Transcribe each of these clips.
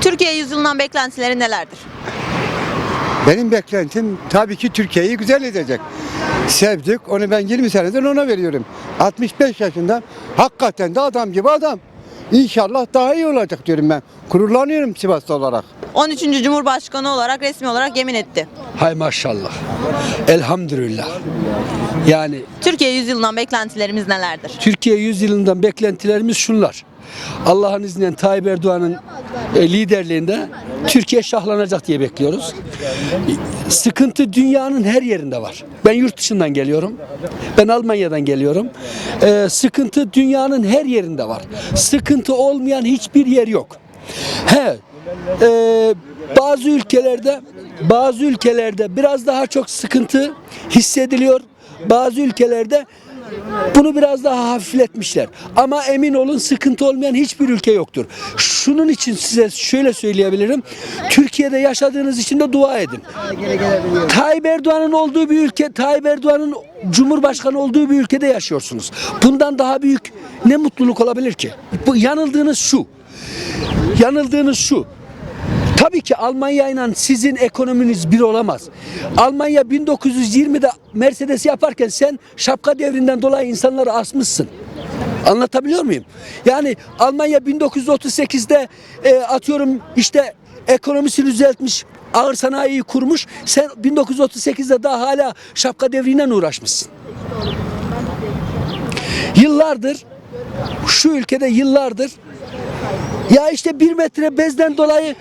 Türkiye yüzyılından beklentileri nelerdir? Benim beklentim tabii ki Türkiye'yi güzel edecek. Sevdik. Onu ben 20 senedir ona veriyorum. 65 yaşında hakikaten de adam gibi adam. İnşallah daha iyi olacak diyorum ben. Gururlanıyorum Sivaslı olarak. 13. Cumhurbaşkanı olarak resmi olarak yemin etti. Hay maşallah. Elhamdülillah. Yani Türkiye yüzyılından beklentilerimiz nelerdir? Türkiye yüzyılından beklentilerimiz şunlar. Allah'ın izniyle Tayyip Erdoğan'ın e, liderliğinde Türkiye şahlanacak diye bekliyoruz. Sıkıntı dünyanın her yerinde var. Ben yurt dışından geliyorum. Ben Almanya'dan geliyorum. Ee, sıkıntı dünyanın her yerinde var. Sıkıntı olmayan hiçbir yer yok. He, e, bazı ülkelerde bazı ülkelerde biraz daha çok sıkıntı hissediliyor. Bazı ülkelerde bunu biraz daha hafifletmişler. Ama emin olun sıkıntı olmayan hiçbir ülke yoktur. Şunun için size şöyle söyleyebilirim. Türkiye'de yaşadığınız için de dua edin. Tayyip Erdoğan'ın olduğu bir ülke, Tayyip Erdoğan'ın Cumhurbaşkanı olduğu bir ülkede yaşıyorsunuz. Bundan daha büyük ne mutluluk olabilir ki? Bu yanıldığınız şu. Yanıldığınız şu. Tabii ki Almanya ile sizin ekonominiz bir olamaz. Almanya 1920'de Mercedes yaparken sen şapka devrinden dolayı insanları asmışsın. Anlatabiliyor muyum? Yani Almanya 1938'de e, atıyorum işte ekonomisini düzeltmiş, ağır sanayiyi kurmuş. Sen 1938'de daha hala şapka devriyle uğraşmışsın. Yıllardır şu ülkede yıllardır ya işte bir metre bezden dolayı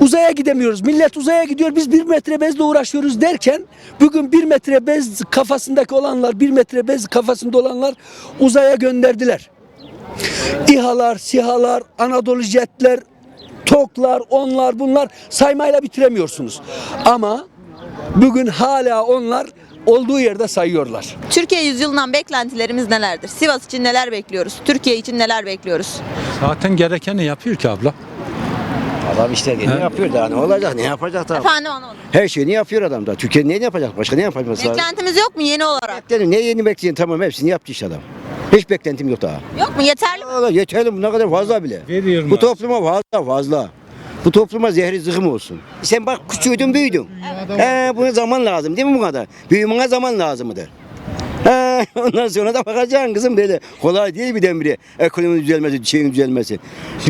uzaya gidemiyoruz. Millet uzaya gidiyor biz bir metre bezle uğraşıyoruz derken bugün bir metre bez kafasındaki olanlar bir metre bez kafasında olanlar uzaya gönderdiler. İHA'lar, SİHA'lar, Anadolu jetler, TOK'lar, onlar bunlar saymayla bitiremiyorsunuz. Ama bugün hala onlar olduğu yerde sayıyorlar. Türkiye yüzyılından beklentilerimiz nelerdir? Sivas için neler bekliyoruz? Türkiye için neler bekliyoruz? Zaten gerekeni yapıyor ki abla. Adam istediğini yapıyor daha ne olacak ne yapacak da. Efendim anlamadım. Her şeyini yapıyor adam da. Türkiye ne yapacak başka ne yapacak mesela? Beklentimiz yok mu yeni olarak? Bekledim ne yeni bekleyin tamam hepsini yaptı işte adam. Hiç beklentim yok daha. Yok mu? Yeterli mi? Valla yeterli bu ne kadar fazla bile. Veriyorum Bu abi. topluma fazla fazla. Bu topluma zehri zıkım olsun. Sen bak küçüğüdün büyüdün. He, buna zaman lazım değil mi bu kadar? Büyümene zaman lazımdır. He, ondan sonra da bakacaksın kızım böyle. Kolay değil birdenbire ekonominin düzelmesi, şeyin düzelmesi.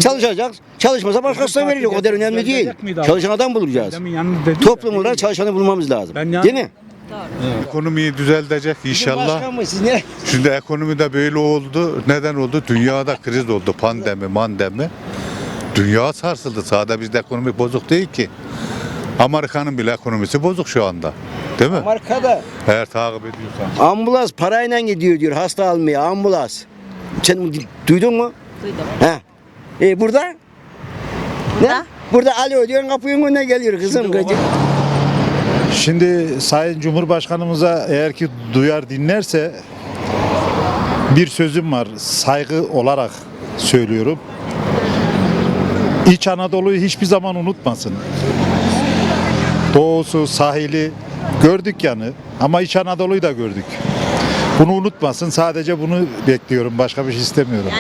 Çalışacak, çalışmasa başkasına verecek. O kadar önemli değil. Çalışan adam bulacağız. Dedi. Toplum olarak çalışanı bulmamız lazım. Ben yani- Değil mi? Ekonomiyi düzelecek inşallah. Şimdi ekonomide böyle oldu. Neden oldu? Dünyada kriz oldu. Pandemi, mandemi. Dünya sarsıldı. Sadece bizde ekonomi bozuk değil ki. Amerika'nın bile ekonomisi bozuk şu anda. Değil mi? Markada. Eğer takip ediyorsan. Ambulans parayla gidiyor diyor hasta almaya ambulans. Sen duydun mu? Duydum. He. E burada? Ne? Burada? Burada alo diyorsun kapının önüne geliyor kızım. Gıcık. Şimdi Sayın Cumhurbaşkanımıza eğer ki duyar dinlerse bir sözüm var saygı olarak söylüyorum. İç Anadolu'yu hiçbir zaman unutmasın. Doğusu, sahili gördük yani ama İç Anadolu'yu da gördük. Bunu unutmasın sadece bunu bekliyorum başka bir şey istemiyorum.